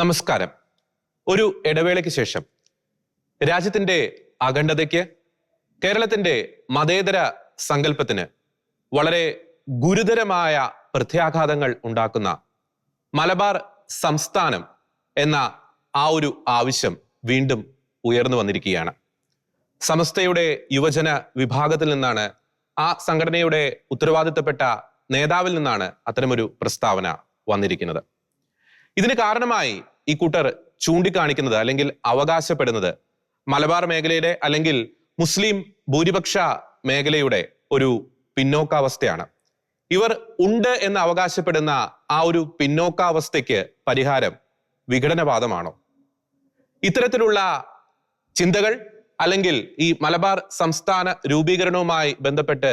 നമസ്കാരം. ഒരു ഇടവേളയ്ക്ക് ശേഷം രാജ്യത്തിന്റെ അഖണ്ഡതയ്ക്ക് കേരളത്തിന്റെ മതേതര സങ്കല്പത്തിന് വളരെ ഗുരുതരമായ പ്രത്യാഘാതങ്ങൾ ഉണ്ടാക്കുന്ന മലബാർ സംസ്ഥാനം എന്ന ആ ഒരു ആവശ്യം വീണ്ടും ഉയർന്നു വന്നിരിക്കുകയാണ്. സമസ്തയുടെ യുവജന വിഭാഗത്തിൽ നിന്നാണ് ആ സംഘടനയുടെ ഉത്തരവാദിത്തപ്പെട്ട നേതാവിൽ നിന്നാണ് അത്തരമൊരു പ്രസ്താവന വന്നിരിക്കുന്നത്. ഇതിന് കാരണമായി ഈ കൂട്ടർ ചൂണ്ടിക്കാണിക്കുന്നത് അല്ലെങ്കിൽ അവകാശപ്പെടുന്നത്. മലബാർ മേഖലയുടെ അല്ലെങ്കിൽ മുസ്ലിം ഭൂരിപക്ഷ മേഖലയുടെ ഒരു പിന്നോക്കാവസ്ഥയാണ്. ഇവർ ഉണ്ട് എന്ന് അവകാശപ്പെടുന്ന ആ ഒരു പിന്നോക്കാവസ്ഥയ്ക്ക് പരിഹാരം വിഘടനവാദമാണോ? ഇത്തരത്തിലുള്ള ചിന്തകൾ അല്ലെങ്കിൽ ഈ മലബാർ സംസ്ഥാന രൂപീകരണവുമായി ബന്ധപ്പെട്ട്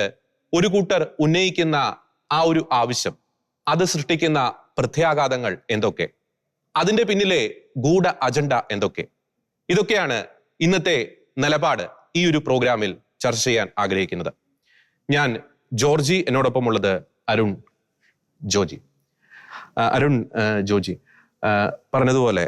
ഒരു കൂട്ടർ ഉന്നയിക്കുന്ന ആ ഒരു ആവശ്യം അത് സൃഷ്ടിക്കുന്ന പ്രത്യാഘാതങ്ങൾ എന്തൊക്കെ? അതിന്റെ പിന്നിലെ ഗൂഢ അജണ്ട എന്തൊക്കെ? ഇതൊക്കെയാണ് ഇന്നത്തെ നിലപാട് ഈ ഒരു പ്രോഗ്രാമിൽ ചർച്ച ചെയ്യാൻ ആഗ്രഹിക്കുന്നത്. ഞാൻ ജോർജി എന്നോടൊപ്പം ഉള്ളത് അരുൺ ജോജി. അരുൺ ജോജി. പറഞ്ഞതുപോലെ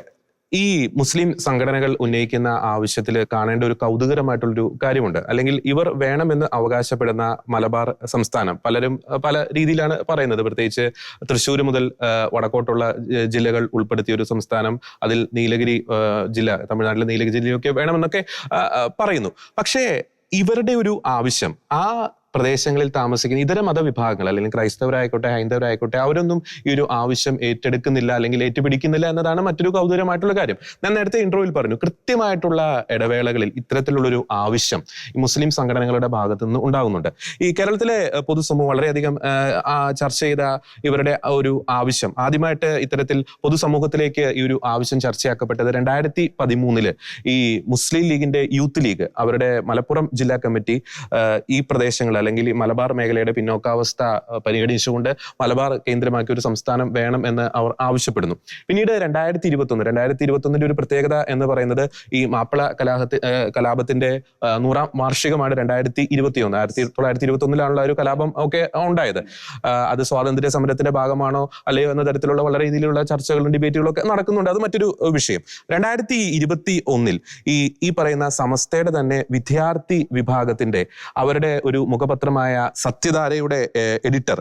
ഈ മുസ്ലിം സംഘടനകൾ ഉന്നയിക്കുന്ന ആവശ്യത്തിൽ കാണേണ്ട ഒരു കൗതുകരമായിട്ടുള്ളൊരു കാര്യമുണ്ട്. അല്ലെങ്കിൽ ഇവർ വേണമെന്ന് അവകാശപ്പെടുന്ന മലബാർ സംസ്ഥാനം പലരും പല രീതിയിലാണ് പറയുന്നത്. പ്രത്യേകിച്ച് തൃശ്ശൂർ മുതൽ വടക്കോട്ടുള്ള ജില്ലകൾ ഉൾപ്പെടുത്തിയ ഒരു സംസ്ഥാനം അതിൽ നീലഗിരി ജില്ല തമിഴ്നാട്ടിലെ നീലഗിരി ജില്ലയൊക്കെ വേണമെന്നൊക്കെ പറയുന്നു. പക്ഷേ ഇവരുടെ ഒരു ആവശ്യം ആ പ്രദേശങ്ങളിൽ താമസിക്കുന്ന ഇതര മതവിഭാഗങ്ങൾ അല്ലെങ്കിൽ ക്രൈസ്തവരായിക്കോട്ടെ ഹൈന്ദവരായിക്കോട്ടെ അവരൊന്നും ഈ ഒരു ആവശ്യം ഏറ്റെടുക്കുന്നില്ല അല്ലെങ്കിൽ ഏറ്റുപിടിക്കുന്നില്ല എന്നതാണ് മറ്റൊരു കൗതുകരമായിട്ടുള്ള കാര്യം. ഞാൻ നേരത്തെ ഇന്റർവ്യൂവിൽ പറഞ്ഞു കൃത്യമായിട്ടുള്ള ഇടവേളകളിൽ ഇത്തരത്തിലുള്ളൊരു ആവശ്യം മുസ്ലിം സംഘടനകളുടെ ഭാഗത്തു നിന്ന് ഉണ്ടാകുന്നുണ്ട്. ഈ കേരളത്തിലെ പൊതുസമൂഹം വളരെയധികം ചർച്ച ചെയ്ത ഇവരുടെ ഒരു ആവശ്യം ആദ്യമായിട്ട് ഇത്തരത്തിൽ പൊതുസമൂഹത്തിലേക്ക് ഈ ഒരു ആവശ്യം ചർച്ചയാക്കപ്പെട്ടത് രണ്ടായിരത്തി പതിമൂന്നിൽ ഈ മുസ്ലിം ലീഗിന്റെ യൂത്ത് ലീഗ് അവരുടെ മലപ്പുറം ജില്ലാ കമ്മിറ്റി ഈ പ്രദേശങ്ങൾ അല്ലെങ്കിൽ മലബാർ മേഖലയുടെ പിന്നോക്കാവസ്ഥ പരിഗണിച്ചുകൊണ്ട് മലബാർ കേന്ദ്രമാക്കി ഒരു സംസ്ഥാനം വേണം എന്ന് അവർ ആവശ്യപ്പെടുന്നു. പിന്നീട് രണ്ടായിരത്തി ഇരുപത്തി ഒന്ന് രണ്ടായിരത്തി ഇരുപത്തി ഒന്നിന്റെ ഒരു പ്രത്യേകത എന്ന് പറയുന്നത് ഈ മാപ്പിള കലാഹത്തി കലാപത്തിന്റെ നൂറാം വാർഷികമാണ് രണ്ടായിരത്തി ഇരുപത്തി ഒന്ന് ആയിരത്തി തൊള്ളായിരത്തി ഇരുപത്തി ഒന്നിലാണുള്ള ഒരു കലാപം ഒക്കെ ഉണ്ടായത്. അത് സ്വാതന്ത്ര്യ സമരത്തിന്റെ ഭാഗമാണോ അല്ലയോ എന്ന തരത്തിലുള്ള വളരെ രീതിയിലുള്ള ചർച്ചകളും ഡിബേറ്റുകളും ഒക്കെ നടക്കുന്നുണ്ട്. അത് മറ്റൊരു വിഷയം. രണ്ടായിരത്തി ഇരുപത്തി ഒന്നിൽ ഈ ഈ പറയുന്ന സമസ്തയുടെ തന്നെ വിദ്യാർത്ഥി വിഭാഗത്തിന്റെ അവരുടെ ഒരു മുഖപത്രമായ സത്യധാരയുടെ എഡിറ്റർ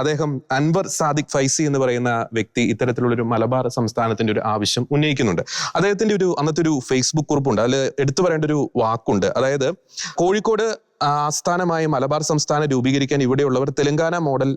അദ്ദേഹം അൻവർ സാദിഖ് ഫൈസി എന്ന് പറയുന്ന വ്യക്തി ഇത്തരത്തിലുള്ള ഒരു മലബാർ സംസ്ഥാനത്തിന്റെ ഒരു ആവശ്യം ഉന്നയിക്കുന്നുണ്ട്. അദ്ദേഹത്തിന്റെ ഒരു അന്നത്തെ ഒരു ഫേസ്ബുക്ക് കുറിപ്പുണ്ട് അതിൽ എടുത്തു പറയേണ്ട ഒരു വാക്കുണ്ട്. അതായത് കോഴിക്കോട് ആസ്ഥാനമായി മലബാർ സംസ്ഥാനം രൂപീകരിക്കാൻ ഇവിടെയുള്ളവർ തെലങ്കാന മോഡൽ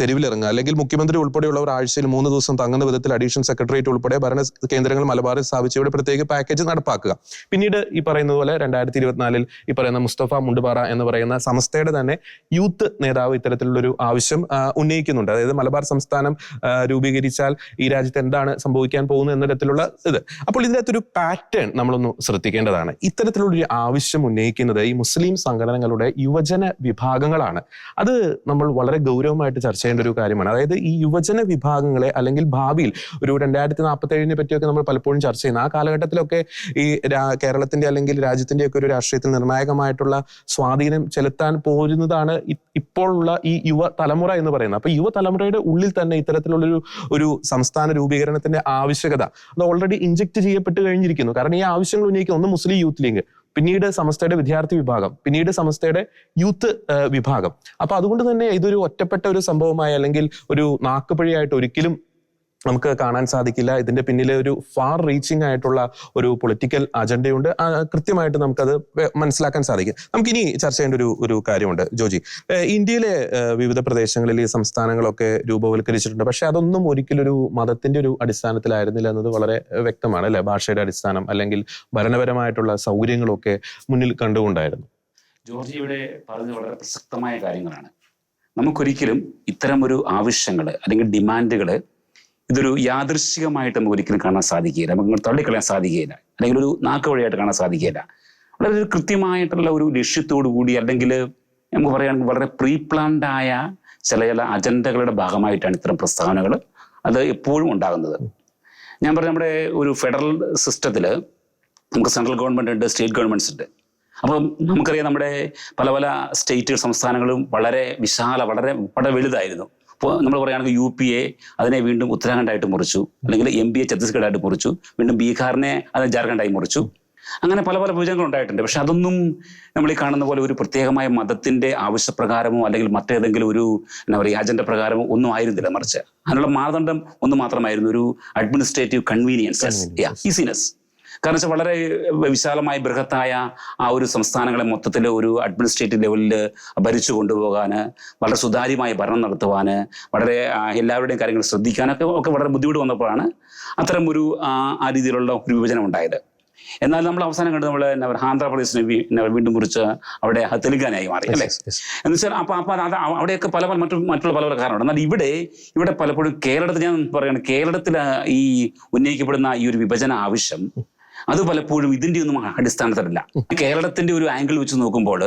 തെരുവിലിറങ്ങുക. അല്ലെങ്കിൽ മുഖ്യമന്ത്രി ഉൾപ്പെടെയുള്ളവർ ആഴ്ചയിൽ മൂന്ന് ദിവസം തങ്ങുന്ന വിധത്തിൽ അഡീഷണൽ സെക്രട്ടേറിയറ്റ് ഉൾപ്പെടെ ഭരണ കേന്ദ്രങ്ങൾ മലബാറിൽ സ്ഥാപിച്ച് ഇവിടെ പ്രത്യേക പാക്കേജ് നടപ്പാക്കുക. പിന്നീട് ഈ പറയുന്നതുപോലെ രണ്ടായിരത്തി ഇരുപത്തിനാലിൽ ഈ പറയുന്ന മുസ്തഫ മുണ്ടുപാറ എന്ന് പറയുന്ന സംസ്ഥയുടെ തന്നെ യൂത്ത് നേതാവ് ഇത്തരത്തിലുള്ളൊരു ആവശ്യം ഉന്നയിക്കുന്നുണ്ട്. അതായത് മലബാർ സംസ്ഥാനം രൂപീകരിച്ചാൽ ഈ രാജ്യത്ത് എന്താണ് സംഭവിക്കാൻ പോകുന്നത് എന്ന തരത്തിലുള്ള ഇത്. അപ്പോൾ ഇതിനകത്തൊരു പാറ്റേൺ നമ്മളൊന്ന് ശ്രദ്ധിക്കേണ്ടതാണ്. ഇത്തരത്തിലുള്ളൊരു ആവശ്യം ഉന്നയിക്കുന്നത് ഈ മുസ്ലിം സംഘടനകളുടെ യുവജന വിഭാഗങ്ങളാണ്. അത് നമ്മൾ വളരെ ഗൗരവമായിട്ട് ചർച്ച ചെയ്യേണ്ട ഒരു കാര്യമാണ്. അതായത് ഈ യുവജന വിഭാഗങ്ങളെ അല്ലെങ്കിൽ ഭാവിയിൽ ഒരു രണ്ടായിരത്തി നാൽപ്പത്തി ഏഴിനെ പറ്റിയൊക്കെ നമ്മൾ പലപ്പോഴും ചർച്ച ചെയ്യുന്ന. ആ കാലഘട്ടത്തിലൊക്കെ ഈ കേരളത്തിന്റെ അല്ലെങ്കിൽ രാജ്യത്തിന്റെ ഒക്കെ ഒരു രാഷ്ട്രീയത്തിൽ നിർണായകമായിട്ടുള്ള സ്വാധീനം ചെലുത്താൻ പോരുന്നതാണ് ഇപ്പോഴുള്ള ഈ യുവ തലമുറ എന്ന് പറയുന്നത്. അപ്പൊ യുവതലമുറയുടെ ഉള്ളിൽ തന്നെ ഇത്തരത്തിലുള്ളൊരു ഒരു സംസ്ഥാന രൂപീകരണത്തിന്റെ ആവശ്യകത അത് ഓൾറെഡി ഇഞ്ചക്ട് ചെയ്യപ്പെട്ട് കഴിഞ്ഞിരിക്കുന്നു. കാരണം ഈ ആവശ്യങ്ങൾ ഉന്നയിക്കുന്ന ഒന്ന് മുസ്ലിം യൂത്ത് ലീഗ് പിന്നീട് സമസ്തയുടെ വിദ്യാർത്ഥി വിഭാഗം പിന്നീട് സമസ്തയുടെ യൂത്ത് വിഭാഗം. അപ്പൊ അതുകൊണ്ട് തന്നെ ഇതൊരു ഒറ്റപ്പെട്ട ഒരു സംഭവമായി അല്ലെങ്കിൽ ഒരു നാക്കുപഴിയായിട്ട് ഒരിക്കലും നമുക്ക് കാണാൻ സാധിക്കില്ല. ഇതിന്റെ പിന്നിലെ ഒരു ഫാർ റീച്ചിങ് ആയിട്ടുള്ള ഒരു പൊളിറ്റിക്കൽ അജണ്ടയുണ്ട് കൃത്യമായിട്ട് നമുക്കത് മനസ്സിലാക്കാൻ സാധിക്കും. നമുക്കിനി ചർച്ച ചെയ്യേണ്ട ഒരു ഒരു കാര്യമുണ്ട് ജോജി. ഇന്ത്യയിലെ വിവിധ പ്രദേശങ്ങളിൽ ഈ സംസ്ഥാനങ്ങളൊക്കെ രൂപവൽക്കരിച്ചിട്ടുണ്ട്. പക്ഷെ അതൊന്നും ഒരിക്കലും ഒരു മതത്തിന്റെ ഒരു അടിസ്ഥാനത്തിലായിരുന്നില്ല എന്നത് വളരെ വ്യക്തമാണ് അല്ലെ? ഭാഷയുടെ അടിസ്ഥാനം അല്ലെങ്കിൽ ഭരണപരമായിട്ടുള്ള സൗകര്യങ്ങളൊക്കെ മുന്നിൽ കണ്ടുകൊണ്ടായിരുന്നു. ജോർജി ഇവിടെ പറഞ്ഞത് വളരെ പ്രസക്തമായ കാര്യങ്ങളാണ്. നമുക്കൊരിക്കലും ഇത്തരം ഒരു ആവശ്യങ്ങൾ അല്ലെങ്കിൽ ഡിമാൻഡുകൾ ഇതൊരു യാദൃശ്ചികമായിട്ട് നമുക്ക് ഒരിക്കലും കാണാൻ സാധിക്കുകയില്ല. നമുക്ക് തള്ളിക്കളയാൻ സാധിക്കുകയില്ല. അല്ലെങ്കിൽ ഒരു നാക്ക് വഴിയായിട്ട് കാണാൻ സാധിക്കുകയില്ല. വളരെ ഒരു കൃത്യമായിട്ടുള്ള ഒരു ലക്ഷ്യത്തോടു കൂടി അല്ലെങ്കിൽ നമുക്ക് പറയുകയാണെങ്കിൽ വളരെ പ്രീ പ്ലാൻഡായ ചില ചില അജണ്ടകളുടെ ഭാഗമായിട്ടാണ് ഇത്തരം പ്രസ്താവനകൾ അത് എപ്പോഴും ഉണ്ടാകുന്നത്. ഞാൻ പറഞ്ഞ നമ്മുടെ ഒരു ഫെഡറൽ സിസ്റ്റത്തിൽ നമുക്ക് സെൻട്രൽ ഗവൺമെന്റ് ഉണ്ട് സ്റ്റേറ്റ് ഗവൺമെന്റ്സ് ഉണ്ട്. അപ്പം നമുക്കറിയാം നമ്മുടെ പല പല സ്റ്റേറ്റ് സംസ്ഥാനങ്ങളും വളരെ വിശാല വളരെ വളരെ വലുതായിരുന്നു ഇപ്പോൾ നമ്മൾ പറയുകയാണെങ്കിൽ യു പി എ അതിനെ വീണ്ടും ഉത്തരാഖണ്ഡായിട്ട് മുറിച്ചു. അല്ലെങ്കിൽ എം ബി എ ഛത്തീസ്ഗഡായിട്ട് മുറിച്ചു. വീണ്ടും ബീഹാറിനെ അത് ജാർഖണ്ഡായി മുറിച്ചു. അങ്ങനെ പല പല വിഭജനങ്ങൾ ഉണ്ടായിട്ടുണ്ട്. പക്ഷെ അതൊന്നും നമ്മൾ ഈ കാണുന്ന പോലെ ഒരു പ്രത്യേകമായ മതത്തിന്റെ ആവശ്യപ്രകാരമോ അല്ലെങ്കിൽ മറ്റേതെങ്കിലും ഒരു എന്താ പറയുക അജണ്ട പ്രകാരമോ ഒന്നും ആയിരുന്നില്ല മറിച്ച്. അതിനുള്ള മാനദണ്ഡം ഒന്ന് മാത്രമായിരുന്നു ഒരു അഡ്മിനിസ്ട്രേറ്റീവ് കൺവീനിയൻസ് ഈസിനെസ് കാരണം വെച്ചാൽ വളരെ വിശാലമായി ബൃഹത്തായ ആ ഒരു സംസ്ഥാനങ്ങളെ മൊത്തത്തിൽ ഒരു അഡ്മിനിസ്ട്രേറ്റീവ് ലെവലിൽ ഭരിച്ചു കൊണ്ടുപോകാൻ വളരെ സുതാര്യമായ ഭരണം നടത്തുവാൻ വളരെ എല്ലാവരുടെയും കാര്യങ്ങൾ ശ്രദ്ധിക്കാനൊക്കെ ഒക്കെ വളരെ ബുദ്ധിമുട്ട് വന്നപ്പോഴാണ് അത്തരം ഒരു ആ രീതിയിലുള്ള ഒരു വിഭജനം ഉണ്ടായത്. എന്നാൽ നമ്മൾ അവസാനം കണ്ടത് നമ്മൾ ആന്ധ്രാപ്രദേശിനെ വീണ്ടും കുറിച്ച് അവിടെ തെലുങ്കാനയായി മാറി അല്ലേ? എന്ന് വെച്ചാൽ അപ്പൊ അപ്പൊ അത് അവിടെയൊക്കെ പല പല മറ്റു മറ്റുള്ള പല പല കാരണമുണ്ട്. എന്നാൽ ഇവിടെ ഇവിടെ പലപ്പോഴും കേരളത്തിൽ ഞാൻ പറയുകയാണ് കേരളത്തിൽ ഈ ഉന്നയിക്കപ്പെടുന്ന ഈ ഒരു വിഭജന ആവശ്യം അത് പലപ്പോഴും ഇതിന്റെ ഒന്നും അടിസ്ഥാനത്തിലല്ല. കേരളത്തിന്റെ ഒരു ആംഗിൾ വെച്ച് നോക്കുമ്പോൾ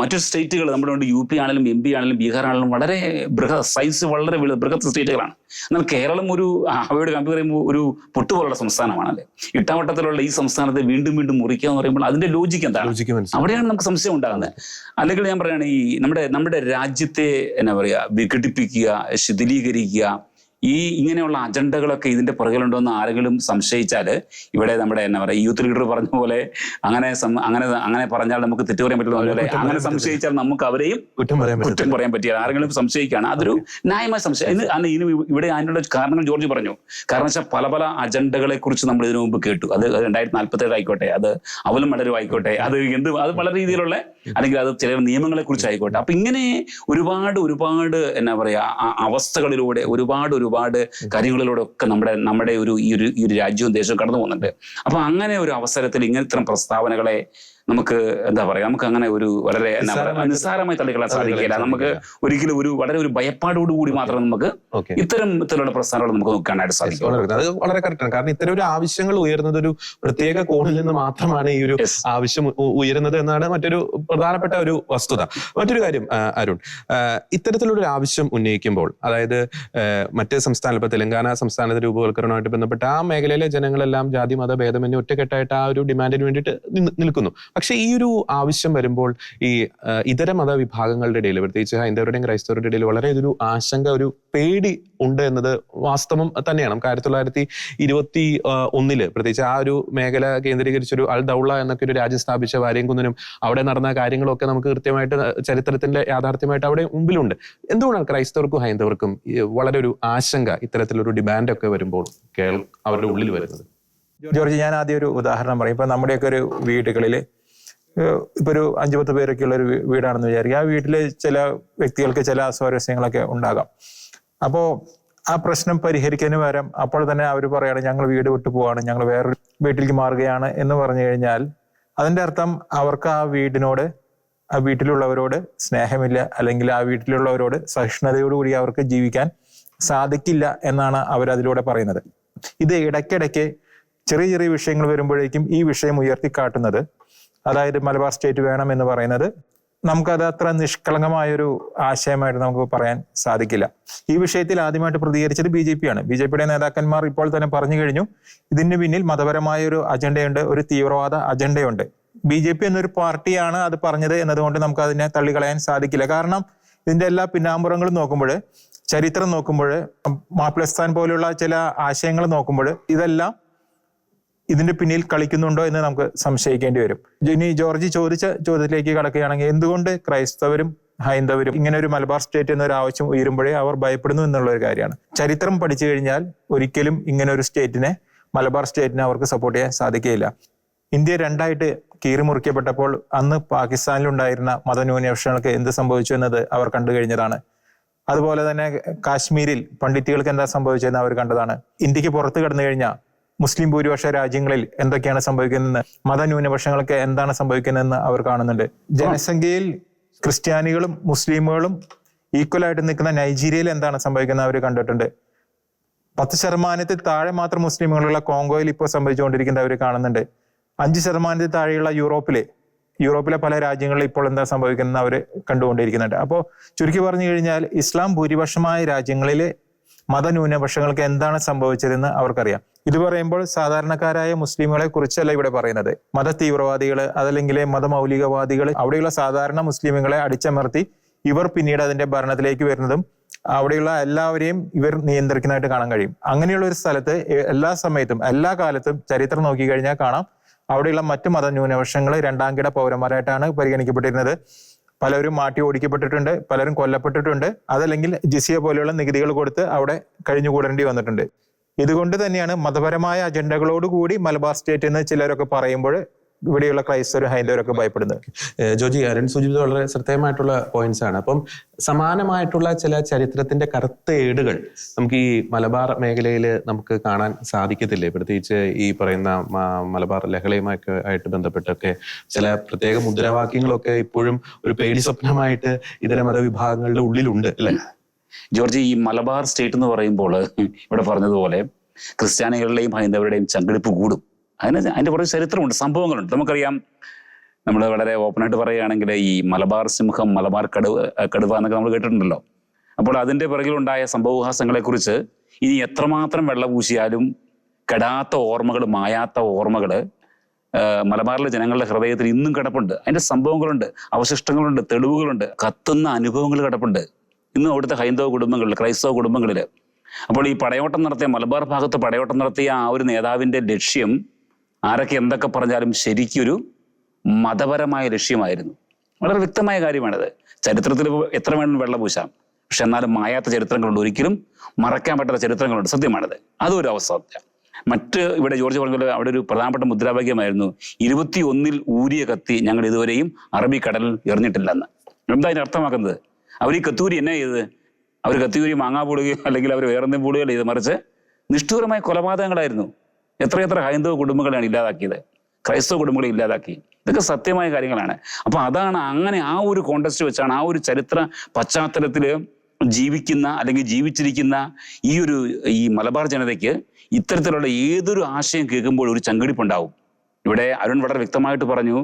മറ്റു സ്റ്റേറ്റുകൾ നമ്മുടെ ഉണ്ട് യു പി ആണെങ്കിലും എം പി ആണെങ്കിലും ബീഹാർ ആണെങ്കിലും വളരെ ബൃഹത് സൈസ് വളരെ വലുത് ബൃഹത്ത് സ്റ്റേറ്റുകളാണ്. എന്നാൽ കേരളം ഒരു അവയുടെ കമ്പയർ ചെയ്യുമ്പോൾ ഒരു പൊട്ടുപോലുള്ള സംസ്ഥാനമാണല്ലേ? ഇട്ടാവട്ടത്തിലുള്ള ഈ സംസ്ഥാനത്തെ വീണ്ടും വീണ്ടും മുറിക്കുക എന്ന് പറയുമ്പോൾ അതിന്റെ ലോജിക്ക് എന്താണ്? അവിടെയാണ് നമുക്ക് സംശയം ഉണ്ടാകുന്നത്. അല്ലെങ്കിൽ ഞാൻ പറയുകയാണ് ഈ നമ്മുടെ നമ്മുടെ രാജ്യത്തെ എന്നാ പറയുക വിഘടിപ്പിക്കുക ശിഥിലീകരിക്കുക ഈ ഇങ്ങനെയുള്ള അജണ്ടകളൊക്കെ ഇതിന്റെ പുറകിലുണ്ടോ എന്ന് ആരെങ്കിലും സംശയിച്ചാൽ ഇവിടെ നമ്മുടെ എന്നാ പറയുക യൂത്ത് ലീഡർ പറഞ്ഞ പോലെ അങ്ങനെ അങ്ങനെ അങ്ങനെ പറഞ്ഞാൽ നമുക്ക് തെറ്റു പറയാൻ പറ്റില്ല പോലെ അങ്ങനെ സംശയിച്ചാൽ നമുക്ക് അവരെയും കുറ്റം പറയാൻ കുറ്റം പറ്റില്ല പറയാൻ പറ്റിയ ആരെങ്കിലും സംശയിക്കുകയാണ്. അതൊരു ന്യായമായ സംശയം. അല്ല അന്ന് ഇതിന് ഇവിടെ അതിനുള്ള കാരണങ്ങൾ ജോർജ് പറഞ്ഞു. കാരണം വെച്ചാൽ പല പല അജണ്ടകളെ കുറിച്ച് നമ്മൾ ഇതിനു മുമ്പ് കേട്ടു. അത് രണ്ടായിരത്തി നാൽപ്പത്തി ഏഴ് ആയിക്കോട്ടെ അത് അവലും വളരെ ആയിക്കോട്ടെ അത് എന്ത് അത് പല രീതിയിലുള്ള അല്ലെങ്കിൽ അത് ചില നിയമങ്ങളെ കുറിച്ച് ആയിക്കോട്ടെ. അപ്പൊ ഇങ്ങനെ ഒരുപാട് ഒരുപാട് എന്നാ പറയാ അവസ്ഥകളിലൂടെ ഒരുപാട് ഒരുപാട് കാര്യങ്ങളിലൂടെ ഒക്കെ നമ്മുടെ നമ്മുടെ ഒരു ഈ ഒരു ഈ ഒരു രാജ്യവും ദേശവും കടന്നു പോകുന്നുണ്ട് അപ്പൊ അങ്ങനെ ഒരു അവസരത്തിൽ ഇങ്ങനത്തെ പ്രസ്താവനകളെ നമുക്ക് എന്താ പറയാ നമുക്ക് അങ്ങനെ ഒരു വളരെ നിസ്സാരമായി തള്ളിക്കളയാൻ തള്ളിക്കളയാൻ സാധിക്കില്ല. നമുക്ക് ഒരിക്കലും ഒരു വളരെ ഒരു ഭയപ്പാടോടുകൂടി മാത്രം നമുക്ക് ഇത്തരം ഇത്തരമുള്ള പ്രസ്ഥാനങ്ങൾ നമുക്ക് നോക്കാനായിട്ട് സാധിക്കും. അത് വളരെ കറക്റ്റാണ് കാരണം ഇത്തരം ഒരു ആവശ്യങ്ങൾ ഉയർന്നത് ഒരു പ്രത്യേക കോണിൽ നിന്ന് മാത്രമാണ് ഈ ഒരു ആവശ്യം ഉയരുന്നത് എന്നാണ് മറ്റൊരു പ്രധാനപ്പെട്ട ഒരു വസ്തുത. മറ്റൊരു കാര്യം അരുൺ ഇത്തരത്തിലുള്ള ഒരു ആവശ്യം ഉന്നയിക്കുമ്പോൾ അതായത് മറ്റേ സംസ്ഥാന ഇപ്പൊ തെലങ്കാന സംസ്ഥാനത്തെ രൂപവൽക്കരണവുമായിട്ട് ബന്ധപ്പെട്ട ആ മേഖലയിലെ ജനങ്ങളെല്ലാം ജാതി മത ഭേദമന്യേ ഒറ്റക്കെട്ടായിട്ട് ആ ഒരു ഡിമാൻഡിന് വേണ്ടിയിട്ട് നിൽക്കുന്നു. പക്ഷെ ഈ ഒരു ആവശ്യം വരുമ്പോൾ ഈ ഇതര മതവിഭാഗങ്ങളുടെ ഇടയിൽ പ്രത്യേകിച്ച് ഹൈന്ദവരുടെയും ക്രൈസ്തവരുടെ ഇടയിൽ വളരെ ഒരു ആശങ്ക ഒരു പേടി ഉണ്ട് എന്നത് വാസ്തവം തന്നെയാണ്. നമുക്ക് ആയിരത്തി തൊള്ളായിരത്തി ഇരുപത്തി ഒന്നിൽ പ്രത്യേകിച്ച് ആ ഒരു മേഖല കേന്ദ്രീകരിച്ചൊരു അൽ ദൗള എന്നൊക്കെ ഒരു രാജ്യം സ്ഥാപിച്ച വാര്യംകുന്നനും അവിടെ നടന്ന കാര്യങ്ങളൊക്കെ നമുക്ക് കൃത്യമായിട്ട് ചരിത്രത്തിന്റെ യാഥാർത്ഥ്യമായിട്ട് അവിടെ മുമ്പിലുണ്ട്. എന്തുകൊണ്ടാണ് ക്രൈസ്തവർക്കും ഹൈന്ദവർക്കും വളരെ ഒരു ആശങ്ക ഇത്തരത്തിലൊരു ഡിമാൻഡ് ഒക്കെ വരുമ്പോൾ കേൾ അവരുടെ ഉള്ളിൽ വരുന്നത്? ജോർജ് ഞാൻ ആദ്യം ഒരു ഉദാഹരണം പറയും. ഇപ്പൊ നമ്മുടെയൊക്കെ ഒരു വീടുകളിൽ ഇപ്പൊ ഒരു അഞ്ചു പത്ത് പേരൊക്കെ ഉള്ള ഒരു വീടാണെന്ന് വിചാരിക്കുക. ആ വീട്ടിൽ ചില വ്യക്തികൾക്ക് ചില അസ്വാരസ്യങ്ങളൊക്കെ ഉണ്ടാകാം. അപ്പോ ആ പ്രശ്നം പരിഹരിക്കുന്നതിന് പകരം അപ്പോൾ തന്നെ അവർ പറയാണ് ഞങ്ങൾ വീട് വിട്ടു പോവാണ്. ഞങ്ങൾ വേറൊരു വീട്ടിലേക്ക് മാറുകയാണ് എന്ന് പറഞ്ഞു കഴിഞ്ഞാൽ അതിന്റെ അർത്ഥം അവർക്ക് ആ വീടിനോട് ആ വീട്ടിലുള്ളവരോട് സ്നേഹമില്ല. അല്ലെങ്കിൽ ആ വീട്ടിലുള്ളവരോട് സഹിഷ്ണുതയോടുകൂടി അവർക്ക് ജീവിക്കാൻ സാധിക്കില്ല എന്നാണ് അവർ അതിലൂടെ പറയുന്നത്. ഇത് ഇടയ്ക്കിടയ്ക്ക് ചെറിയ ചെറിയ വിഷയങ്ങൾ വരുമ്പോഴേക്കും ഈ വിഷയം ഉയർത്തിക്കാട്ടുന്നത് അതായത് മലബാർ സ്റ്റേറ്റ് വേണം എന്ന് പറയുന്നത് നമുക്കത് അത്ര നിഷ്കളങ്കമായൊരു ആശയമായിട്ട് നമുക്ക് പറയാൻ സാധിക്കില്ല. ഈ വിഷയത്തിൽ ആദ്യമായിട്ട് പ്രതികരിച്ചത് ബി ജെ പി ആണ് ബി ജെ പിയുടെ നേതാക്കന്മാർ ഇപ്പോൾ തന്നെ പറഞ്ഞു കഴിഞ്ഞു ഇതിന് പിന്നിൽ മതപരമായ ഒരു അജണ്ടയുണ്ട് ഒരു തീവ്രവാദ അജണ്ടയുണ്ട്. ബി ജെ പി എന്നൊരു പാർട്ടിയാണ് അത് പറഞ്ഞത് എന്നതുകൊണ്ട് നമുക്ക് അതിനെ തള്ളിക്കളയാൻ സാധിക്കില്ല. കാരണം ഇതിന്റെ എല്ലാ പിന്നാമ്പുറങ്ങളും നോക്കുമ്പോൾ ചരിത്രം നോക്കുമ്പോൾ മാപ്പിളസ്ഥാൻ പോലെയുള്ള ചില ആശയങ്ങൾ നോക്കുമ്പോൾ ഇതെല്ലാം ഇതിന്റെ പിന്നിൽ കളിക്കുന്നുണ്ടോ എന്ന് നമുക്ക് സംശയിക്കേണ്ടി വരും. ഇനി ജോർജി ചോദിച്ച ചോദ്യത്തിലേക്ക് കടക്കുകയാണെങ്കിൽ എന്തുകൊണ്ട് ക്രൈസ്തവരും ഹൈന്ദവരും ഇങ്ങനെ ഒരു മലബാർ സ്റ്റേറ്റ് എന്നൊരു ആവശ്യം ഉയരുമ്പോഴേ അവർ ഭയപ്പെടുന്നു എന്നുള്ള ഒരു കാര്യമാണ്. ചരിത്രം പഠിച്ചു കഴിഞ്ഞാൽ ഒരിക്കലും ഇങ്ങനെ ഒരു സ്റ്റേറ്റിനെ മലബാർ സ്റ്റേറ്റിനെ അവർക്ക് സപ്പോർട്ട് ചെയ്യാൻ സാധിക്കുകയില്ല. ഇന്ത്യ രണ്ടായിട്ട് കീറിമുറിക്കപ്പെട്ടപ്പോൾ അന്ന് പാകിസ്ഥാനിലുണ്ടായിരുന്ന മതന്യൂനപക്ഷങ്ങൾക്ക് എന്ത് സംഭവിച്ചു എന്നത് അവർ കണ്ടു കഴിഞ്ഞതാണ്. അതുപോലെ തന്നെ കാശ്മീരിൽ പണ്ഡിറ്റുകൾക്ക് എന്താ സംഭവിച്ചതെന്ന് അവർ കണ്ടതാണ്. ഇന്ത്യയ്ക്ക് പുറത്ത് കടന്നു കഴിഞ്ഞാൽ മുസ്ലിം ഭൂരിപക്ഷ രാജ്യങ്ങളിൽ എന്തൊക്കെയാണ് സംഭവിക്കുന്നതെന്ന് മതന്യൂനപക്ഷങ്ങൾക്ക് എന്താണ് സംഭവിക്കുന്നതെന്ന് അവർ കാണുന്നുണ്ട്. ജനസംഖ്യയിൽ ക്രിസ്ത്യാനികളും മുസ്ലിമുകളും ഈക്വലായിട്ട് നിൽക്കുന്ന നൈജീരിയയിൽ എന്താണ് സംഭവിക്കുന്നത് അവർ കണ്ടിട്ടുണ്ട്. പത്ത് ശതമാനത്തിൽ താഴെ മാത്രം മുസ്ലിമുകളുള്ള കോങ്കോയിൽ ഇപ്പോൾ സംഭവിച്ചുകൊണ്ടിരിക്കുന്നത് അവർ കാണുന്നുണ്ട്. അഞ്ച് ശതമാനത്തിൽ താഴെയുള്ള യൂറോപ്പിലെ യൂറോപ്പിലെ പല രാജ്യങ്ങളിൽ ഇപ്പോൾ എന്താ സംഭവിക്കുന്നത് അവർ കണ്ടുകൊണ്ടിരിക്കുന്നുണ്ട്. അപ്പോൾ ചുരുക്കി പറഞ്ഞു കഴിഞ്ഞാൽ ഇസ്ലാം ഭൂരിപക്ഷമായ രാജ്യങ്ങളിലെ മതന്യൂനപക്ഷങ്ങൾക്ക് എന്താണ് സംഭവിച്ചതെന്ന് അവർക്കറിയാം. ഇത് പറയുമ്പോൾ സാധാരണക്കാരായ മുസ്ലിമുകളെ കുറിച്ചല്ല ഇവിടെ പറയുന്നത്. മത തീവ്രവാദികൾ അതല്ലെങ്കിൽ മതമൗലികവാദികൾ അവിടെയുള്ള സാധാരണ മുസ്ലിമുകളെ അടിച്ചമർത്തി ഇവർ പിന്നീട് അതിന്റെ ഭരണത്തിലേക്ക് വരുന്നതും അവിടെയുള്ള എല്ലാവരെയും ഇവർ നിയന്ത്രിക്കുന്നതായിട്ട് കാണാൻ കഴിയും. അങ്ങനെയുള്ള ഒരു സ്ഥലത്ത് എല്ലാ സമയത്തും എല്ലാ കാലത്തും ചരിത്രം നോക്കിക്കഴിഞ്ഞാൽ കാണാം. അവിടെയുള്ള മറ്റു മതന്യൂനപക്ഷങ്ങൾ രണ്ടാം കിട പൗരന്മാരായിട്ടാണ് പരിഗണിക്കപ്പെട്ടിരുന്നത്. പലരും മാറ്റി ഓടിക്കപ്പെട്ടിട്ടുണ്ട് പലരും കൊല്ലപ്പെട്ടിട്ടുണ്ട്. അതല്ലെങ്കിൽ ജിസിയ പോലെയുള്ള നികുതികൾ കൊടുത്ത് അവിടെ കഴിഞ്ഞുകൂടേണ്ടി വന്നിട്ടുണ്ട്. ഇതുകൊണ്ട് തന്നെയാണ് മതപരമായ അജണ്ടകളോടുകൂടി മലബാർ സ്റ്റേറ്റ് എന്ന് ചിലരൊക്കെ പറയുമ്പോൾ ഇവിടെയുള്ള ക്രൈസ്തവരും ഹൈന്ദവരൊക്കെ ഭയപ്പെടുന്നത്. ജോജി അരുൺ സൂചിപ്പിച്ചത് വളരെ ശ്രദ്ധേയമായിട്ടുള്ള പോയിന്റ്സ് ആണ്. അപ്പം സമാനമായിട്ടുള്ള ചില ചരിത്രത്തിന്റെ കറുത്ത ഏടുകൾ നമുക്ക് ഈ മലബാർ മേഖലയിൽ നമുക്ക് കാണാൻ സാധിക്കത്തില്ലേ? പ്രത്യേകിച്ച് ഈ പറയുന്ന മലബാർ ലഹളയുമൊക്കെ ആയിട്ട് ബന്ധപ്പെട്ടൊക്കെ ചില പ്രത്യേക മുദ്രാവാക്യങ്ങളൊക്കെ ഇപ്പോഴും ഒരു പേടി സ്വപ്നമായിട്ട് ഇതര മതവിഭാഗങ്ങളുടെ ഉള്ളിലുണ്ട് അല്ലെ? ജോർജി ഈ മലബാർ സ്റ്റേറ്റ് എന്ന് പറയുമ്പോൾ ഇവിടെ പറഞ്ഞതുപോലെ ക്രിസ്ത്യാനികളുടെയും ഹൈന്ദവരുടെയും ചങ്കെടുപ്പ് കൂടും. അതിന് അതിന്റെ കുറച്ച് ചരിത്രമുണ്ട് സംഭവങ്ങളുണ്ട്. നമുക്കറിയാം നമ്മൾ വളരെ ഓപ്പണായിട്ട് പറയുകയാണെങ്കിൽ ഈ മലബാർ സിംഹം മലബാർ കടുവ കടുവ എന്നൊക്കെ നമ്മൾ കേട്ടിട്ടുണ്ടല്ലോ. അപ്പോൾ അതിന്റെ പിറകിലുണ്ടായ സംഭവഹാസങ്ങളെക്കുറിച്ച് കുറിച്ച് ഇനി എത്രമാത്രം വെള്ളം പൂശിയാലും കെടാത്ത ഓർമ്മകൾ മായാത്ത ഓർമ്മകൾ മലബാറിലെ ജനങ്ങളുടെ ഹൃദയത്തിൽ ഇന്നും കിടപ്പുണ്ട്. അതിന്റെ സംഭവങ്ങളുണ്ട് അവശിഷ്ടങ്ങളുണ്ട് തെളിവുകളുണ്ട് കത്തുന്ന അനുഭവങ്ങൾ കിടപ്പുണ്ട് ഇന്നും അവിടുത്തെ ഹൈന്ദവ കുടുംബങ്ങളിൽ ക്രൈസ്തവ കുടുംബങ്ങളിൽ. അപ്പോൾ ഈ പടയോട്ടം നടത്തിയ മലബാർ ഭാഗത്ത് പടയോട്ടം നടത്തിയ ആ ഒരു നേതാവിന്റെ ലക്ഷ്യം ആരൊക്കെ എന്തൊക്കെ പറഞ്ഞാലും ശരിക്കൊരു മതപരമായ ലക്ഷ്യമായിരുന്നു. വളരെ വ്യക്തമായ കാര്യമാണിത്. ചരിത്രത്തിൽ എത്ര വേണം വെള്ളം പൂശാം. പക്ഷെ എന്നാലും മായാത്ത ചരിത്രങ്ങളുണ്ട്. ഒരിക്കലും മറക്കാൻ പറ്റാത്ത ചരിത്രങ്ങളുണ്ട്. സത്യമാണിത്. അതും ഒരു അവസ്ഥ. മറ്റ് ഇവിടെ ജോർജ് പറഞ്ഞ അവിടെ ഒരു പ്രധാനപ്പെട്ട മുദ്രാവാക്യമായിരുന്നു. ഇരുപത്തി ഒന്നിൽ ഊരിയ കത്തി ഞങ്ങൾ ഇതുവരെയും അറബിക്കടലിൽ എറിഞ്ഞിട്ടില്ലെന്ന്. എന്താ അതിന് അർത്ഥമാക്കുന്നത്? അവർ ഈ കത്തൂരി എന്നാ ചെയ്തത്? അവർ കത്തൂരി മാങ്ങാ പൂടുകയോ അല്ലെങ്കിൽ അവർ വേറെന്തെങ്കിലും പൂടുകയോ ചെയ്ത് മറിച്ച് നിഷ്ഠൂരമായ കൊലപാതകങ്ങളായിരുന്നു. എത്രയെത്ര ഹൈന്ദവ കുടുംബങ്ങളെയാണ് ഇല്ലാതാക്കിയത്? ക്രൈസ്തവ കുടുംബങ്ങളെ ഇല്ലാതാക്കി. ഇതൊക്കെ സത്യമായ കാര്യങ്ങളാണ്. അപ്പോൾ അതാണ് അങ്ങനെ ആ ഒരു കോണ്ടസ്റ്റ് വെച്ചാണ് ആ ഒരു ചരിത്ര പശ്ചാത്തലത്തിൽ ജീവിക്കുന്ന അല്ലെങ്കിൽ ജീവിച്ചിരിക്കുന്ന ഈ ഒരു ഈ മലബാർ ജനതയ്ക്ക് ഇത്തരത്തിലുള്ള ഏതൊരു ആശയം കേൾക്കുമ്പോൾ ഒരു ചങ്കടിപ്പുണ്ടാവും. ഇവിടെ അരുൺ വളരെ വ്യക്തമായിട്ട് പറഞ്ഞു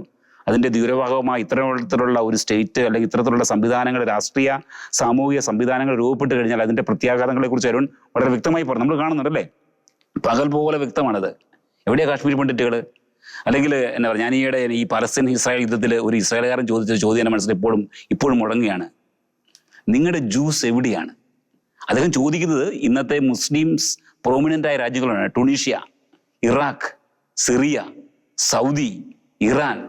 അതിന്റെ ദൂരഭാഗമായി ഇത്തരത്തിലുള്ള ഒരു സ്റ്റേറ്റ് അല്ലെങ്കിൽ ഇത്തരത്തിലുള്ള സംവിധാനങ്ങൾ രാഷ്ട്രീയ സാമൂഹിക സംവിധാനങ്ങൾ രൂപപ്പെട്ട് കഴിഞ്ഞാൽ അതിന്റെ പ്രത്യാഘാതങ്ങളെ കുറിച്ച് അരുൺ വളരെ വ്യക്തമായി പറഞ്ഞു. നമ്മൾ കാണുന്നുണ്ടല്ലേ? പകൽ പോലെ വ്യക്തമാണത്. എവിടെയാണ് കാശ്മീർ പണ്ഡിറ്റുകൾ അല്ലെങ്കിൽ എന്നാ പറയുക ഞാൻ ഈയിടെ ഈ പലസ്തീൻ ഇസ്രായേൽ യുദ്ധത്തിൽ ഒരു ഇസ്രായേൽക്കാരൻ ചോദിച്ച ചോദ്യം എന്റെ മനസ്സിൽ ഇപ്പോഴും ഇപ്പോഴും മുടങ്ങുകയാണ് നിങ്ങളുടെ ജ്യൂസ് എവിടെയാണ്? അദ്ദേഹം ചോദിക്കുന്നത് ഇന്നത്തെ മുസ്ലിംസ് പ്രോമിനന്റ് ആയ രാജ്യങ്ങളാണ്. Tunisia Iraq Syria Saudi Iran.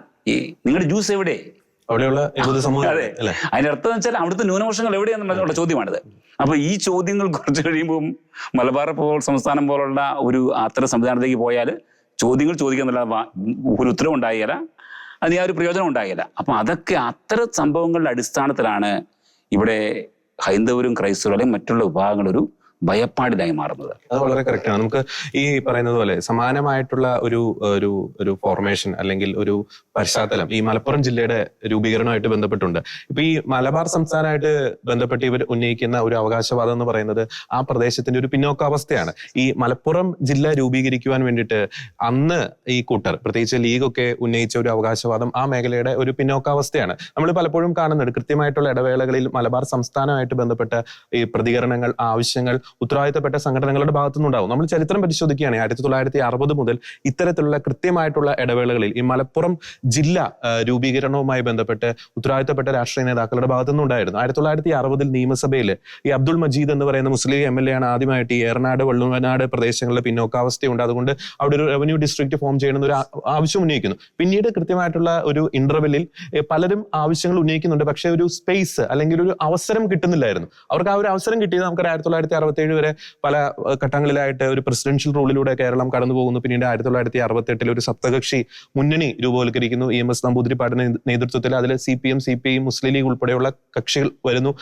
നിങ്ങളുടെ ജ്യൂസ് എവിടെ? അവിടെയുള്ള അതെ. എന്ന് വെച്ചാൽ അവിടുത്തെ ന്യൂനപക്ഷങ്ങൾ എവിടെയാണെന്നുള്ള ചോദ്യമാണിത്. അപ്പൊ ഈ ചോദ്യങ്ങൾ കുറച്ച് കഴിയുമ്പോൾ മലബാർ പോൽ സംസ്ഥാനം പോലുള്ള ഒരു അത്തരം സംവിധാനത്തേക്ക് പോയാൽ ചോദ്യങ്ങൾ ചോദിക്കുന്നുള്ള ഒരു ഉത്തരവ് ഉണ്ടായില്ല അതിന് ആ ഒരു പ്രയോജനം ഉണ്ടായില്ല അപ്പൊ അതൊക്കെ അത്തരം സംഭവങ്ങളുടെ അടിസ്ഥാനത്തിലാണ് ഇവിടെ ഹൈന്ദവരും ക്രൈസ്തവരും അല്ലെങ്കിൽ മറ്റുള്ള വിഭാഗങ്ങൾ ഒരു ഭയപ്പാടിലായി മാറുന്നത്. അത് വളരെ കറക്റ്റാണ് നമുക്ക് ഈ പറയുന്നത് പോലെ സമാനമായിട്ടുള്ള ഒരു ഒരു ഒരു ഫോർമേഷൻ അല്ലെങ്കിൽ ഒരു പശ്ചാത്തലം ഈ മലപ്പുറം ജില്ലയുടെ രൂപീകരണമായിട്ട് ബന്ധപ്പെട്ടുണ്ട്. ഇപ്പൊ ഈ മലബാർ സംസ്ഥാനമായിട്ട് ബന്ധപ്പെട്ട് ഇവർ ഉന്നയിക്കുന്ന ഒരു അവകാശവാദം എന്ന് പറയുന്നത് ആ പ്രദേശത്തിന്റെ ഒരു പിന്നോക്കാവസ്ഥയാണ്. ഈ മലപ്പുറം ജില്ല രൂപീകരിക്കുവാൻ വേണ്ടിയിട്ട് അന്ന് ഈ കൂട്ടർ പ്രത്യേകിച്ച് ലീഗൊക്കെ ഉന്നയിച്ച ഒരു അവകാശവാദം ആ മേഖലയുടെ ഒരു പിന്നോക്കാവസ്ഥയാണ്. നമ്മൾ പലപ്പോഴും കാണുന്നുണ്ട് കൃത്യമായിട്ടുള്ള ഇടവേളകളിൽ മലബാർ സംസ്ഥാനമായിട്ട് ബന്ധപ്പെട്ട ഈ പ്രതികരണങ്ങൾ ആവശ്യങ്ങൾ ഉത്തരവാദിത്തപ്പെട്ട സംഘടനകളുടെ ഭാഗത്തുനിന്നുണ്ടാവും. നമ്മൾ ചരിത്രം പരിശോധിക്കുകയാണെങ്കിൽ ആയിരത്തി തൊള്ളായിരത്തി അറുപത് മുതൽ ഇത്തരത്തിലുള്ള കൃത്യമായിട്ടുള്ള ഇടവേളകളിൽ ഈ മലപ്പുറം ജില്ല രൂപീകരണവുമായി ബന്ധപ്പെട്ട് ഉത്തരവാദിത്തപ്പെട്ട രാഷ്ട്രീയ നേതാക്കളുടെ ഭാഗത്തുനിന്നുണ്ടായിരുന്നു. ആയിരത്തി തൊള്ളായിരത്തി അറുപതിൽ നിയമസഭയിൽ ഈ അബ്ദുൾ മജീദ് എന്ന് പറയുന്ന മുസ്ലിം എം എൽ എ ആണ് ആദ്യമായിട്ട് ഈ ഏറനാട് വള്ളുവനാട് പ്രദേശങ്ങളിലെ പിന്നോക്കാവസ്ഥയുണ്ട് അതുകൊണ്ട് അവിടെ ഒരു റവന്യൂ ഡിസ്ട്രിക്ട് ഫോം ചെയ്യണമെന്ന് ഒരു ആവശ്യം ഉന്നയിക്കുന്നു. പിന്നീട് കൃത്യമായിട്ടുള്ള ഒരു ഇന്റർവെല്ലിൽ പലരും ആവശ്യങ്ങൾ ഉന്നയിക്കുന്നുണ്ട്. പക്ഷേ ഒരു സ്പേസ് അല്ലെങ്കിൽ ഒരു അവസരം കിട്ടുന്നില്ലായിരുന്നു. അവർക്ക് ആ ഒരു അവസരം കിട്ടിയത് നമുക്ക് ആയിരത്തി തൊള്ളായിരത്തി അറുപത്തി ഏഴ് വരെ പല ഘട്ടങ്ങളിലായിട്ട് ഒരു പ്രസിഡൻഷ്യൽ റൂളിലൂടെ കേരളം കടന്നു പോകുന്നു. പിന്നീട് ആയിരത്തി തൊള്ളായിരത്തി അറുപത്തി എട്ടിൽ ഒരു സപ്തകക്ഷി മുന്നണി രൂപവൽക്കരിക്കുന്നു. ഇ എം എസ് നമ്പൂതിരിപ്പാടിന്റെ നേതൃത്വത്തിൽ അതിൽ C P M C P I Muslim League ഉൾപ്പെടെയുള്ള കക്ഷികൾ വരുന്നു.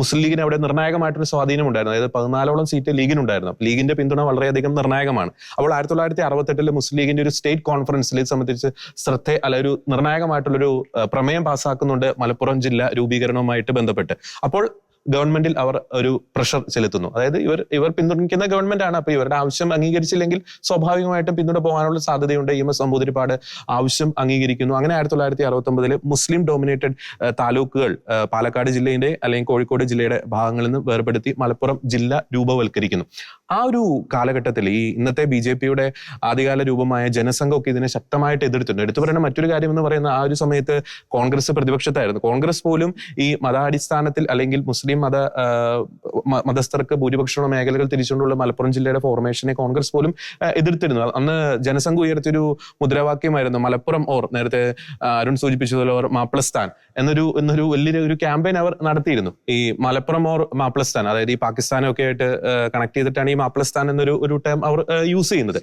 മുസ്ലിം ലീഗിന് അവിടെ നിർണായകമായിട്ടൊരു സ്വാധീനം ഉണ്ടായിരുന്നു. അതായത് പതിനാലോളം സീറ്റ് ലീഗിനുണ്ടായിരുന്നു. ലീഗിന്റെ പിന്തുണ വളരെയധികം നിർണായകമാണ്. അപ്പോൾ ആയിരത്തി തൊള്ളായിരത്തി അറുപത്തെട്ടിൽ മുസ്ലിം ലീഗിന്റെ ഒരു സ്റ്റേറ്റ് കോൺഫറൻസിൽ സംബന്ധിച്ച് ശ്രദ്ധ അല്ല ഒരു നിർണായകമായിട്ടുള്ളൊരു പ്രമേയം പാസ്സാക്കുന്നുണ്ട് മലപ്പുറം ജില്ല രൂപീകരണവുമായിട്ട് ബന്ധപ്പെട്ട്. അപ്പോൾ ഗവൺമെന്റിൽ അവർ ഒരു പ്രഷർ ചെലുത്തുന്നു. അതായത് ഇവർ ഇവർ പിന്തുണയ്ക്കുന്ന ഗവൺമെന്റ് ആണ് അപ്പൊ ഇവരുടെ ആവശ്യം അംഗീകരിച്ചില്ലെങ്കിൽ സ്വാഭാവികമായിട്ടും പിന്തുണ പോകാനുള്ള സാധ്യതയുണ്ട്. ഇ എം എസ് നമ്പൂതിരിപ്പാട് ആവശ്യം അംഗീകരിക്കുന്നു. അങ്ങനെ ആയിരത്തി തൊള്ളായിരത്തി അറുപത്തി ഒമ്പതിൽ മുസ്ലിം ഡോമിനേറ്റഡ് താലൂക്കുകൾ പാലക്കാട് ജില്ലയുടെ അല്ലെങ്കിൽ കോഴിക്കോട് ജില്ലയുടെ ഭാഗങ്ങളിൽ നിന്ന് വേർപെടുത്തി മലപ്പുറം ജില്ല രൂപവൽക്കരിക്കുന്നു. ആ ഒരു കാലഘട്ടത്തിൽ ഈ ഇന്നത്തെ ബി ജെ പിയുടെ ആദ്യകാല രൂപമായ ജനസംഘമൊക്കെ ഇതിനെ ശക്തമായിട്ട് എതിർത്തിട്ടുണ്ട്. എടുത്തു പറയുന്ന മറ്റൊരു കാര്യം എന്ന് പറയുന്ന ആ ഒരു സമയത്ത് കോൺഗ്രസ് പ്രതിപക്ഷത്തായിരുന്നു. കോൺഗ്രസ് പോലും ഈ മതാടിസ്ഥാനത്തിൽ അല്ലെങ്കിൽ മുസ്ലിം മുസ്ലിം മത മതസ്ഥർക്ക് ഭൂരിപക്ഷമുള്ള മേഖലകൾ തിരിച്ചുകൊണ്ടുള്ള മലപ്പുറം ജില്ലയുടെ ഫോർമേഷനെ കോൺഗ്രസ് പോലും എതിർത്തിരുന്നു. അന്ന് ജനസംഘ ഉയർത്തിയൊരു മുദ്രാവാക്യമായിരുന്നു മലപ്പുറം ഓർ നേരത്തെ അരുൺ സൂചിപ്പിച്ചതുപോലെ ഓർ മാപ്പിളസ്ഥാൻ എന്നൊരു എന്നൊരു വലിയ ഒരു ക്യാമ്പയിൻ അവർ നടത്തിയിരുന്നു. ഈ മലപ്പുറം ഓർ മാപ്പിളസ്ഥാൻ അതായത് ഈ പാകിസ്ഥാനൊക്കെ ആയിട്ട് കണക്ട് ചെയ്തിട്ടാണ് ഈ മാപ്പിളസ്ഥാൻ എന്നൊരു ഒരു ടേം അവർ യൂസ് ചെയ്യുന്നത്.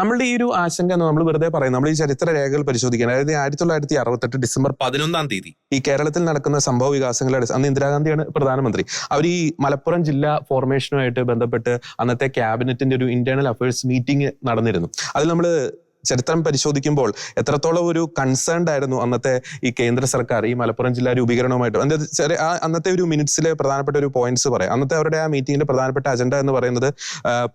നമ്മളുടെ ഈ ഒരു ആശങ്ക എന്ന് നമ്മൾ വെറുതെ പറയും നമ്മൾ ഈ ചരിത്ര രേഖകൾ പരിശോധിക്കാൻ അതായത് ആയിരത്തി തൊള്ളായിരത്തി അറുപത്തെട്ട് ഡിസംബർ പതിനൊന്നാം തീയതി ഈ കേരളത്തിൽ നടക്കുന്ന സംഭവ വികാസങ്ങളുടെ അന്ന് ഇന്ദിരാഗാന്ധിയാണ് പ്രധാനമന്ത്രി. അവർ ഈ മലപ്പുറം ജില്ലാ ഫോർമേഷനുമായിട്ട് ബന്ധപ്പെട്ട് അന്നത്തെ ക്യാബിനറ്റിന്റെ ഒരു ഇന്റേണൽ അഫയേഴ്സ് മീറ്റിംഗ് നടന്നിരുന്നു. അതിൽ നമ്മൾ ചരിത്രം പരിശോധിക്കുമ്പോൾ എത്രത്തോളം ഒരു കൺസേൺഡ് ആയിരുന്നു അന്നത്തെ ഈ കേന്ദ്ര സർക്കാർ ഈ മലപ്പുറം ജില്ലാ രൂപീകരണവുമായിട്ട്. ചെറിയ അന്നത്തെ ഒരു മിനിറ്റ്സിലെ പ്രധാനപ്പെട്ട ഒരു പോയിന്റ്സ് പറയാം. അന്നത്തെ അവരുടെ ആ മീറ്റിംഗിന്റെ പ്രധാനപ്പെട്ട അജണ്ട എന്ന് പറയുന്നത്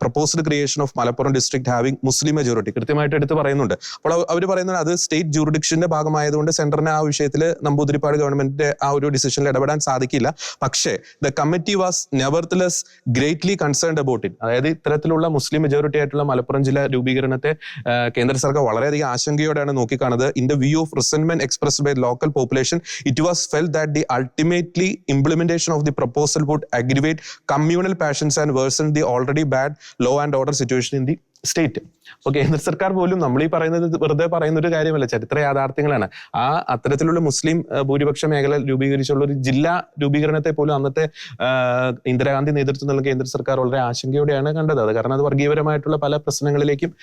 proposed creation of Malappuram district having Muslim majority കൃത്യമായിട്ട് എടുത്ത് പറയുന്നുണ്ട്. അപ്പോൾ അവർ പറയുന്നത് അത് സ്റ്റേറ്റ് ജൂറിഡിക്ഷന്റെ ഭാഗമായതുകൊണ്ട് സെന്ററിന് ആ വിഷയത്തിൽ നമ്പൂതിരിപ്പാട് ഗവൺമെന്റിന്റെ ആ ഒരു ഡിസിഷനിൽ ഇടപെടാൻ സാധിക്കില്ല. പക്ഷേ the committee was nevertheless greatly concerned about it അതായത് ഇത്തരത്തിലുള്ള മുസ്ലിം മെജോറിറ്റി ആയിട്ടുള്ള മലപ്പുറം ജില്ലാ രൂപീകരണത്തെ ആ, കേന്ദ്ര സർക്കാർ വളരെയധികം ആശങ്കയോടെയാണ് നോക്കിക്കാണുന്നത്. In the view of resentment express by local population it was felt that the ultimately implementation of the proposal would aggravate communal passions and worsen the already bad law and order situation in the state. അപ്പൊ കേന്ദ്ര സർക്കാർ പോലും നമ്മൾ ഈ പറയുന്നത് വെറുതെ പറയുന്ന ഒരു കാര്യമല്ല. ചരിത്ര യാഥാർത്ഥ്യങ്ങളാണ്. ആ അത്തരത്തിലുള്ള മുസ്ലിം ഭൂരിപക്ഷ മേഖല രൂപീകരിച്ചുള്ള ഒരു ജില്ലാ രൂപീകരണത്തെ പോലും അന്നത്തെ ഇന്ദിരാഗാന്ധി നേതൃത്വം നൽകുന്ന കേന്ദ്ര സർക്കാർ വളരെ ആശങ്കയോടെയാണ് കണ്ടത്. അത് കാരണം അത് വർഗീയപരമായിട്ടുള്ള പല പ്രശ്നങ്ങളിലേക്കും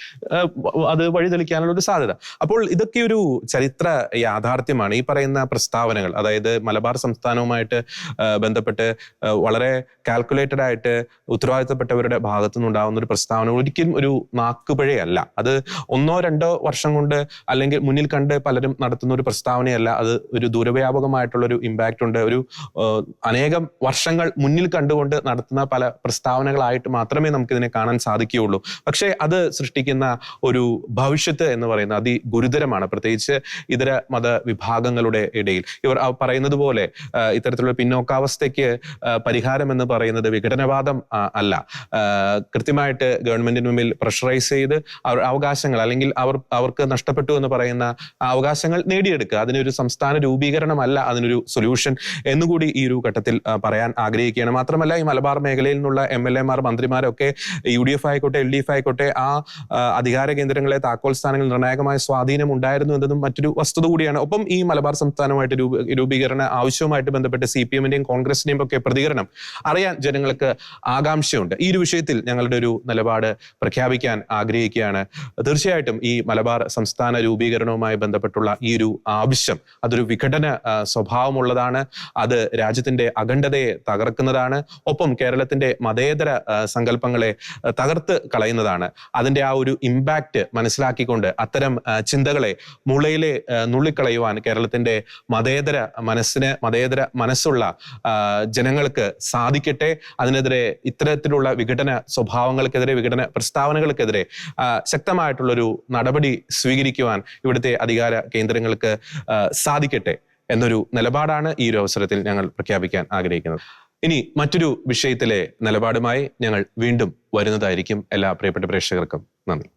അത് വഴിതെളിക്കാനുള്ള ഒരു സാധ്യത. അപ്പോൾ ഇതൊക്കെ ഒരു ചരിത്ര യാഥാർത്ഥ്യമാണ്. ഈ പറയുന്ന പ്രസ്താവനകൾ അതായത് മലബാർ സംസ്ഥാനവുമായിട്ട് ബന്ധപ്പെട്ട് വളരെ കാൽക്കുലേറ്റഡ് ആയിട്ട് ഉത്തരവാദിത്തപ്പെട്ടവരുടെ ഭാഗത്തു നിന്നുണ്ടാവുന്ന ഒരു പ്രസ്താവന ഒരിക്കലും ഒരു നാക്കുപിഴയല്ല അത് ഒന്നോ രണ്ടോ വർഷം കൊണ്ട് അല്ലെങ്കിൽ മുന്നിൽ കണ്ട് പലരും നടത്തുന്ന ഒരു പ്രസ്താവനയല്ല. അത് ഒരു ദൂരവ്യാപകമായിട്ടുള്ള ഒരു ഇമ്പാക്റ്റ് ഉണ്ട്. ഒരു അനേകം വർഷങ്ങൾ മുന്നിൽ കണ്ടുകൊണ്ട് നടത്തുന്ന പല പ്രസ്താവനകളായിട്ട് മാത്രമേ നമുക്ക് ഇതിനെ കാണാൻ സാധിക്കുകയുള്ളൂ. പക്ഷേ അത് സൃഷ്ടിക്കുന്ന ഒരു ഭവിഷ്യത്ത് എന്ന് പറയുന്നത് അതിഗുരുതരമാണ്. പ്രത്യേകിച്ച് ഇതര മത വിഭാഗങ്ങളുടെ ഇടയിൽ. ഇവർ പറയുന്നത് പോലെ ഇത്തരത്തിലുള്ള പിന്നോക്കാവസ്ഥയ്ക്ക് പരിഹാരം എന്ന് പറയുന്നത് വിഘടനവാദം അല്ല. കൃത്യമായിട്ട് ഗവൺമെന്റിന് മുമ്പിൽ പ്രഷറൈസ് ചെയ്ത് അവർ അവകാശങ്ങൾ അല്ലെങ്കിൽ അവർ അവർക്ക് നഷ്ടപ്പെട്ടു എന്ന് പറയുന്ന അവകാശങ്ങൾ നേടിയെടുക്കുക. അതിനൊരു സംസ്ഥാന രൂപീകരണമല്ല അതിനൊരു സൊല്യൂഷൻ എന്നുകൂടി ഈ ഒരു ഘട്ടത്തിൽ പറയാൻ ആഗ്രഹിക്കുകയാണ്. മാത്രമല്ല ഈ മലബാർ മേഖലയിൽ നിന്നുള്ള എം എൽ എമാർ മന്ത്രിമാരൊക്കെ യു ഡി എഫ് ആയിക്കോട്ടെ എൽ ഡി എഫ് ആയിക്കോട്ടെ ആ അധികാര കേന്ദ്രങ്ങളെ താക്കോൽ സ്ഥാനങ്ങളിൽ നിർണായകമായ സ്വാധീനം ഉണ്ടായിരുന്നു എന്നതും മറ്റൊരു വസ്തുത കൂടിയാണ്. ഒപ്പം ഈ മലബാർ സംസ്ഥാനമായിട്ട് രൂപ- രൂപീകരണ ആവശ്യവുമായിട്ട് ബന്ധപ്പെട്ട് സി പി എമ്മിന്റെയും കോൺഗ്രസിന്റെയും ഒക്കെ പ്രതികരണം അറിയാൻ ജനങ്ങൾക്ക് ആകാംക്ഷയുണ്ട്. ഈ ഒരു വിഷയത്തിൽ ഞങ്ങളുടെ ഒരു നിലപാട് പ്രഖ്യാപിക്കാൻ ആഗ്രഹിക്കുകയാണ്. തീർച്ചയായിട്ടും ഈ മലബാർ സംസ്ഥാന രൂപീകരണവുമായി ബന്ധപ്പെട്ടുള്ള ഈ ഒരു ആവശ്യം അതൊരു വിഘടന സ്വഭാവമുള്ളതാണ്. അത് രാജ്യത്തിന്റെ അഖണ്ഡതയെ തകർക്കുന്നതാണ്. ഒപ്പം കേരളത്തിന്റെ മതേതര സങ്കല്പങ്ങളെ തകർത്ത് കളയുന്നതാണ്. അതിന്റെ ആ ഒരു ഇമ്പാക്റ്റ് മനസ്സിലാക്കിക്കൊണ്ട് അത്തരം ചിന്തകളെ മുളയിലെ നുള്ളിക്കളയുവാൻ കേരളത്തിന്റെ മതേതര മനസ്സിന് മതേതര മനസ്സുള്ള ജനങ്ങൾക്ക് സാധിക്കട്ടെ. അതിനെതിരെ ഇത്തരത്തിലുള്ള വിഘടന സ്വഭാവങ്ങൾക്കെതിരെ വിഘടന പ്രസ്താവനകൾക്കെതിരെ ആ, ശക്തമായിട്ടുള്ളൊരു നടപടി സ്വീകരിക്കുവാൻ ഇവിടുത്തെ അധികാര കേന്ദ്രങ്ങൾക്ക് സാധിക്കട്ടെ എന്നൊരു നിലപാടാണ് ഈ ഒരു അവസരത്തിൽ ഞങ്ങൾ പ്രഖ്യാപിക്കാൻ ആഗ്രഹിക്കുന്നത്. ഇനി മറ്റൊരു വിഷയത്തിലെ നിലപാടുമായി ഞങ്ങൾ വീണ്ടും വരുന്നതായിരിക്കും എല്ലാ പ്രിയപ്പെട്ട പ്രേക്ഷകർക്കും നന്ദി.